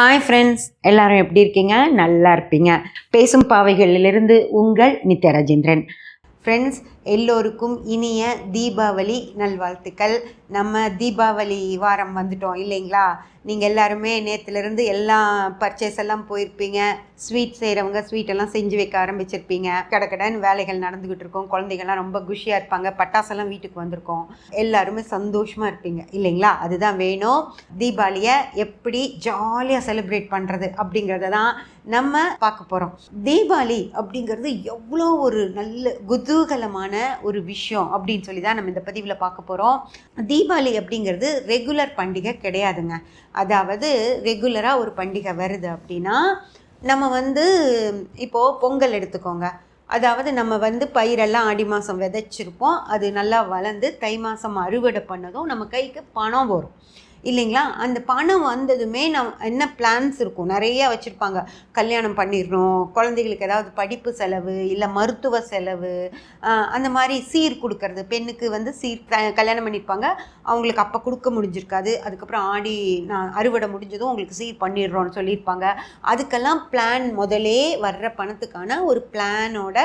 Hi friends எல்லாரும் எப்படி இருக்கீங்க? நல்லா இருப்பீங்க. பேசும் பாவைகளிலிருந்து உங்கள் நித்யராஜேந்திரன் ஃப்ரெண்ட்ஸ் எல்லோருக்கும் இனிய தீபாவளி நல்வாழ்த்துக்கள். நம்ம தீபாவளி வாரம் வந்துட்டோம் இல்லைங்களா? நீங்கள் எல்லாருமே நேற்றுலேருந்து எல்லாம் பர்ச்சேஸ் எல்லாம் போயிருப்பீங்க. ஸ்வீட் செய்கிறவங்க ஸ்வீட் எல்லாம் செஞ்சு வைக்க ஆரம்பிச்சிருப்பீங்க. கடக்கடன்னு வேலைகள் நடந்துக்கிட்டு இருக்கோம். குழந்தைங்கள்லாம் ரொம்ப குஷியாக இருப்பாங்க. பட்டாசெல்லாம் வீட்டுக்கு வந்திருக்கோம். எல்லாருமே சந்தோஷமாக இருப்பீங்க இல்லைங்களா? அதுதான் வேணும். தீபாவளியை எப்படி ஜாலியாக செலிப்ரேட் பண்ணுறது அப்படிங்கிறத தான் நம்ம பார்க்க போகிறோம் தீபாவளி அப்படிங்கிறது எவ்வளோ ஒரு நல்ல குதூகலமான ஒரு விஷயம் அப்படின்னு சொல்லி தான் நம்ம இந்த பதிவில் பார்க்க போகிறோம் தீபாவளி அப்படிங்கிறது ரெகுலர் பண்டிகை கிடையாதுங்க. அதாவது ரெகுலராக ஒரு பண்டிகை வருது அப்படின்னா நம்ம வந்து இப்போது பொங்கல் எடுத்துக்கோங்க. அதாவது நம்ம வந்து பயிரெல்லாம் ஆடி மாதம் விதைச்சிருப்போம். அது நல்லா வளர்ந்து தை மாதம் அறுவடை பண்ணதும் நம்ம கைக்கு பணம் வரும். இல்லைங்களா? அந்த பணம் வந்ததுமே நம் என்ன பிளான்ஸ் இருக்கும்? நிறைய வச்சுருப்பாங்க. கல்யாணம் பண்ணிடணும் குழந்தைகளுக்கு ஏதாவது படிப்பு செலவு இல்லை மருத்துவ செலவு அந்த மாதிரி சீர் கொடுக்கறது. பெண்ணுக்கு வந்து சீர் கல்யாணம் பண்ணியிருப்பாங்க அவங்களுக்கு அப்போ கொடுக்க முடிஞ்சிருக்காது. அதுக்கப்புறம் ஆடி நான் அறுவடை முடிஞ்சதும் உங்களுக்கு சீர் பண்ணிடுறோன்னு சொல்லியிருப்பாங்க. அதுக்கெல்லாம் பிளான் முதலே வர்ற பணத்துக்கான ஒரு பிளானோட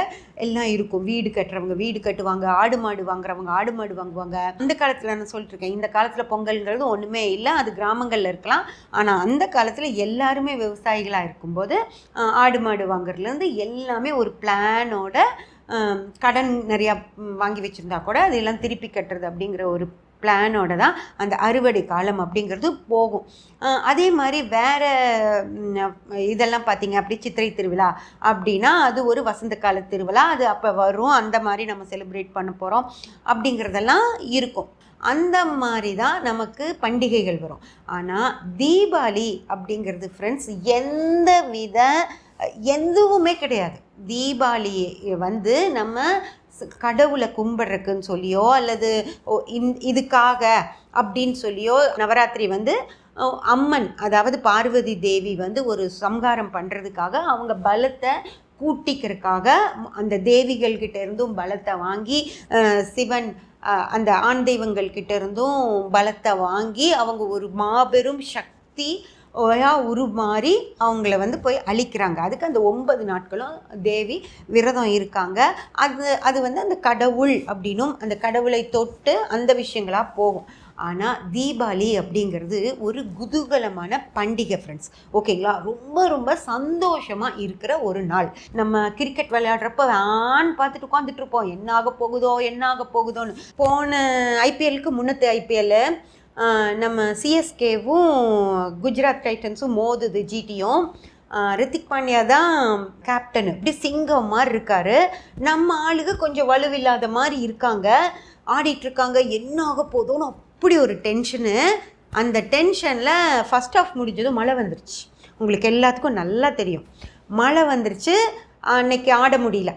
எல்லாம் இருக்கும். வீடு கட்டுறவங்க வீடு கட்டுவாங்க ஆடு மாடு வாங்குறவங்க ஆடு மாடு வாங்குவாங்க. அந்த காலத்தில் நான் சொல்லிட்டுருக்கேன் இந்த காலத்தில் பொங்கல்ங்கிறது ஒன்றுமே இல்லை அது கிராமங்களில் இருக்கலாம். ஆனால் அந்த காலத்தில் எல்லாருமே விவசாயிகளாக இருக்கும்போது ஆடு மாடு வாங்குறதுலேருந்து எல்லாமே ஒரு பிளானோட கடன் நிறையா வாங்கி வச்சுருந்தா கூட அதெல்லாம் திருப்பி கட்டுறது அப்படிங்கிற ஒரு பிளானோட தான் அந்த அறுவடை காலம் அப்படிங்கிறது போகும். அதே மாதிரி வேறு இதெல்லாம் பார்த்தீங்க அப்படி சித்திரை திருவிழா அப்படின்னா அது ஒரு வசந்த கால திருவிழா. அது அப்போ வரும். அந்த மாதிரி நம்ம செலிப்ரேட் பண்ண போகிறோம் அப்படிங்கிறதெல்லாம் இருக்கும். அந்த மாதிரி தான் நமக்கு பண்டிகைகள் வரும். ஆனால் தீபாவளி அப்படிங்கிறது ஃப்ரெண்ட்ஸ் எந்த வித எதுவுமே கிடையாது. தீபாவளி வந்து நம்ம கடவுளை கும்பிட்றதுக்குன்னு சொல்லியோ அல்லது ஓ, இந்- இதுக்காக அப்படின்னு சொல்லியோ நவராத்திரி வந்து அம்மன் அதாவது பார்வதி தேவி வந்து ஒரு சம்ஹாரம் பண்ணுறதுக்காக அவங்க பலத்தை கூட்டிக்கிறதுக்காக அந்த தேவிகள்கிட்ட இருந்தும் பலத்தை வாங்கி சிவன் அந்த ஆண் தெய்வங்கள் கிட்ட இருந்தும் பலத்தை வாங்கி அவங்க ஒரு மாபெரும் சக்தி உருமாறி அவங்கள வந்து போய் அழிக்கிறாங்க. அதுக்கு அந்த ஒன்பது நாட்களும் தேவி விரதம் இருக்காங்க. அது அது வந்து அந்த கடவுள் அப்படின்னும் அந்த கடவுளை தொட்டு அந்த விஷயங்களாக போகும். ஆனால் தீபாவளி அப்படிங்கிறது ஒரு குதூகலமான பண்டிகை ஃப்ரெண்ட்ஸ் ஓகேங்களா ரொம்ப ரொம்ப சந்தோஷமாக இருக்கிற ஒரு நாள். நம்ம கிரிக்கெட் விளையாடுறப்ப ஆன் பார்த்துட்டு உட்காந்துட்டு இருப்போம் என்ன ஆக போகுதோ என்ன ஆக போகுதோன்னு. போன ஐபிஎலுக்கு முன்னத்து ஐபிஎல் நம்ம சிஎஸ்கேவும் குஜராத் டைட்டன்ஸும் மோதுது ஜிடியும் ரித்திக் பாண்டியா தான் கேப்டன் இப்படி சிங்கம் மாதிரி இருக்காரு. நம்ம ஆளுங்க கொஞ்சம் வலுவில்லாத மாதிரி இருக்காங்க. ஆடிட்டு இருக்காங்க. என்ன ஆக போதோன்னு அப்படி ஒரு டென்ஷனு அந்த டென்ஷனில் ஃபஸ்ட் ஆஃப் முடிஞ்சதும் மழை வந்துருச்சு. உங்களுக்கு எல்லாத்துக்கும் நல்லா தெரியும். மழை வந்துருச்சு அன்னைக்கு ஆட முடியல.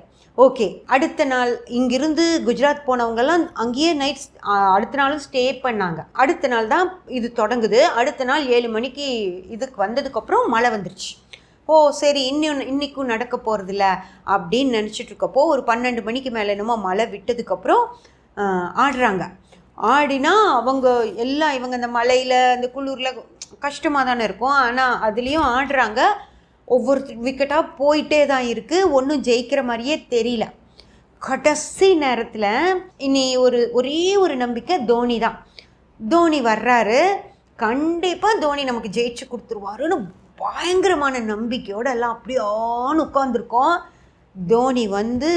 ஓகே அடுத்த நாள் இங்கிருந்து குஜராத் போனவங்கெல்லாம் அங்கேயே நைட் அடுத்த நாளும் ஸ்டே பண்ணாங்க. அடுத்த நாள் தான் இது தொடங்குது. அடுத்த நாள் ஏழு மணிக்கு இதுக்கு வந்ததுக்கப்புறம் மழை வந்துருச்சு. ஓ சரி இன்னும் இன்றைக்கும் நடக்க போகிறதில்ல அப்படின்னு நினச்சிட்ருக்கப்போ ஒரு பன்னெண்டு மணிக்கு மேலே என்னமோ மழை விட்டதுக்கப்புறம் ஆடுறாங்க. ஆடினா அவங்க எல்லாம் இவங்க அந்த மலையில் அந்த குளிரில் கஷ்டமாக தானே இருக்கும். ஆனால் அதுலேயும் ஆடுறாங்க. ஒவ்வொரு விக்கெட்டாக போயிட்டே தான் இருக்குது ஒன்றும் ஜெயிக்கிற மாதிரியே தெரியல. கடைசி நேரத்தில் இனி ஒரு ஒரே ஒரு நம்பிக்கை தோனி தான். தோனி வர்றாரு. கண்டிப்பாக தோனி நமக்கு ஜெயிச்சு கொடுத்துருவாருன்னு பயங்கரமான நம்பிக்கையோடு எல்லாம் அப்படியான்னு உட்காந்துருக்கோம் தோனி வந்து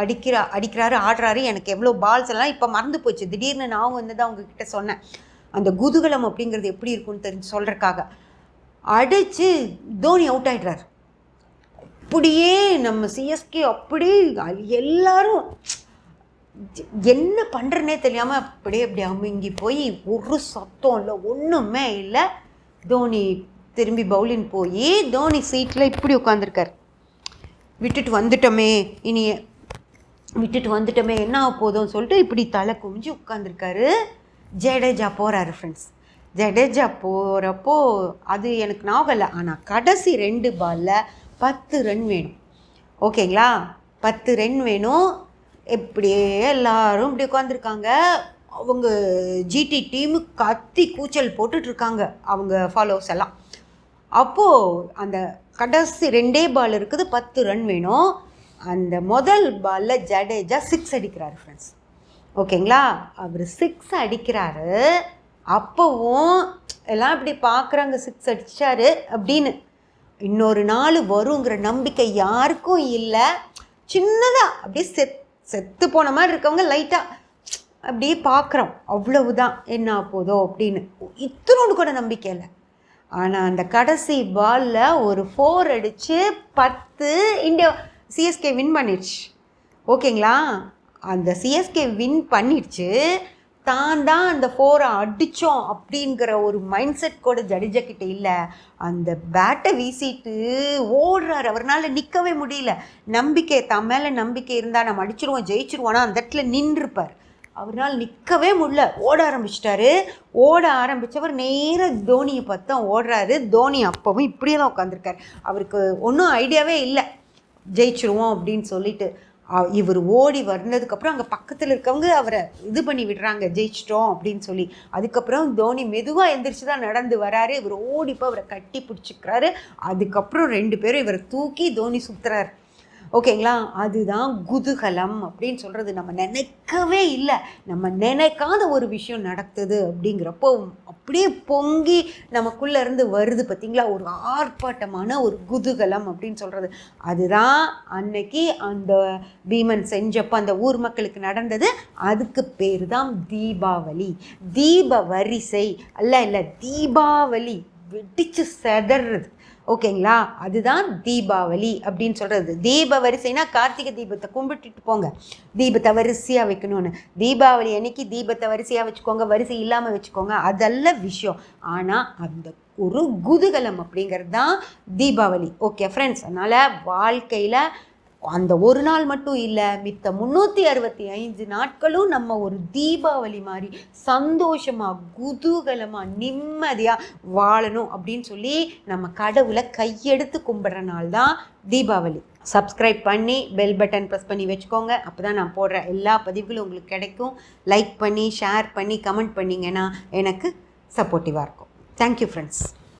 அடிக்கிறா அடிக்கிறாரு ஆடுறாரு. எனக்கு எவ்வளோ பால்ஸ் எல்லாம் இப்போ மறந்து போச்சு. திடீர்னு நான் வந்து தான் உங்ககிட்ட சொன்னேன். அந்த குதூகலம் அப்படிங்கிறது எப்படி இருக்கும்னு தெரிஞ்சு சொல்கிறக்காக அடித்து தோனி அவுட் ஆயிடுறாரு. அப்படியே நம்ம சிஎஸ்கே அப்படி எல்லாரும் என்ன பண்ணுறனே தெரியாமல் அப்படியே அப்படி அமுங்கி போய் ஒரு சத்தம் இல்லை ஒன்றுமே இல்லை. தோனி திரும்பி பவுலின் போய் தோனி சீட்டில் இப்படி உட்காந்துருக்கார் விட்டுட்டு வந்துட்டோமே இனி விட்டுட்டு வந்துட்டோமே என்ன ஆக போதும்னு சொல்லிட்டு இப்படி தலை குமிஞ்சு உட்காந்துருக்காரு ஜடேஜா போகிறாரு ஃப்ரெண்ட்ஸ் ஜடேஜா போகிறப்போ அது எனக்கு ஞாபகம் இல்லை. ஆனால் கடைசி ரெண்டு பாலில் பத்து ரன் வேணும். ஓகேங்களா பத்து ரன் வேணும். இப்படியே எல்லாரும் இப்படி உட்காந்துருக்காங்க அவங்க ஜிடி டீமு கத்தி கூச்சல் போட்டுட்ருக்காங்க அவங்க ஃபாலோவர்ஸ் எல்லாம். அப்போது அந்த கடைசி ரெண்டே பால் இருக்குது பத்து ரன் வேணும். அந்த முதல் பாலில் ஜடேஜா சிக்ஸ் அடிக்கிறாரு ஃப்ரெண்ட்ஸ் ஓகேங்களா? அவர் சிக்ஸ் அடிக்கிறாரு. அப்போவும் எல்லாம் இப்படி பார்க்குறாங்க சிக்ஸ் அடிச்சாரு அப்படின்னு. இன்னொரு நாள் வருங்கிற நம்பிக்கை யாருக்கும் இல்லை. சின்னதாக அப்படியே செத் செத்து போன மாதிரி இருக்கவங்க லைட்டாக அப்படியே பார்க்குறோம் அவ்வளவுதான் என்ன போதோ அப்படின்னு. இத்தனோடு கூட நம்பிக்கை இல்லை. ஆனால் அந்த கடைசி பாலில் ஒரு ஃபோர் அடித்து பத்து இந்தியா சிஎஸ்கே வின் பண்ணிடுச்சு. ஓகேங்களா? அந்த சிஎஸ்கே வின் பண்ணிடுச்சு. தான் தான் அந்த ஃபோரை அடித்தோம் அப்படிங்கிற ஒரு மைண்ட் செட் கூட ஜடேஜா கிட்ட இல்லை. அந்த பேட்டை வீசிட்டு ஓடுறாரு. அவரால் நிற்கவே முடியல. நம்பிக்கை தன் மேலே நம்பிக்கை இருந்தால் நம்ம அடிச்சிருவோம் ஜெயிச்சிருவோம்னா அந்த இடத்துல நின்றுப்பார். அவரால் நிற்கவே முடியல. ஓட ஆரம்பிச்சிட்டாரு. ஓட ஆரம்பித்தவர் நேராக தோனியை பார்த்து தான் ஓடுறாரு. தோனி அப்போவும் இப்படியே தான் உட்காந்துருக்காரு அவருக்கு ஒன்றும் ஐடியாவே இல்லை. ஜெயிச்சிருவோம் அப்படின்னு சொல்லிட்டு இவர் ஓடி வந்ததுக்கப்புறம் அங்கே பக்கத்தில் இருக்கவங்க அவரை இது பண்ணி விடுறாங்க. ஜெயிச்சிட்டோம் அப்படின்னு சொல்லி. அதுக்கப்புறம் தோனி மெதுவாக எந்திரிச்சு தான் நடந்து வராரு. இவர் ஓடிப்போ அவரை கட்டி பிடிச்சிக்கிறாரு. அதுக்கப்புறம் ரெண்டு பேரும் இவரை தூக்கி தோனி சுத்துறாரு. ஓகேங்களா? அதுதான் குதூகலம் அப்படின்னு சொல்கிறது நம்ம நினைக்கவே இல்லை. நம்ம நினைக்காத ஒரு விஷயம் நடக்குது அப்படிங்கிறப்போ அப்படியே பொங்கி நமக்குள்ளேருந்து வருது பார்த்திங்களா ஒரு ஆர்ப்பாட்டமான ஒரு குதூகலம் அப்படின்னு சொல்கிறது அதுதான் அன்னைக்கு அந்த பீமன் செஞ்சப்போ அந்த ஊர் மக்களுக்கு நடந்தது. அதுக்கு பேர் தான் தீபாவளி. தீப வரிசை. அல்ல இல்லை தீபாவளி வெடிச்சு செதறது. ஓகேங்களா? அதுதான் தீபாவளி அப்படின்னு சொல்கிறது தீப வரிசைனா கார்த்திகை தீபத்தை கும்பிட்டுட்டு போங்க. தீபத்தை வரிசையாக வைக்கணும்னு. தீபாவளி அன்னைக்கு தீபத்தை வரிசையாக வச்சுக்கோங்க. வரிசை இல்லாமல் வச்சுக்கோங்க. அதல்ல விஷயம். ஆனால் அந்த ஒரு குதூகலம் அப்படிங்கிறது தான் தீபாவளி. ஓகே ஃப்ரெண்ட்ஸ் அதனால் வாழ்க்கையில் அந்த ஒரு நாள் மட்டும் இல்லை மித்த முந்நூற்றி அறுபத்தி ஐந்து நாட்களும் நம்ம ஒரு தீபாவளி மாதிரி சந்தோஷமாக குதூகலமாக நிம்மதியாக வாழணும் அப்படின்னு சொல்லி நம்ம கடவுளை கையெடுத்து கும்பிட்ற நாள் தான் தீபாவளி. சப்ஸ்கிரைப் பண்ணி பெல் பட்டன் ப்ரெஸ் பண்ணி வச்சுக்கோங்க. அப்போ தான் நான் போடுற எல்லா பதிவுகளும் உங்களுக்கு கிடைக்கும். லைக் பண்ணி ஷேர் பண்ணி கமெண்ட் பண்ணிங்கன்னா எனக்கு சப்போர்ட்டிவாக இருக்கும். Thank you friends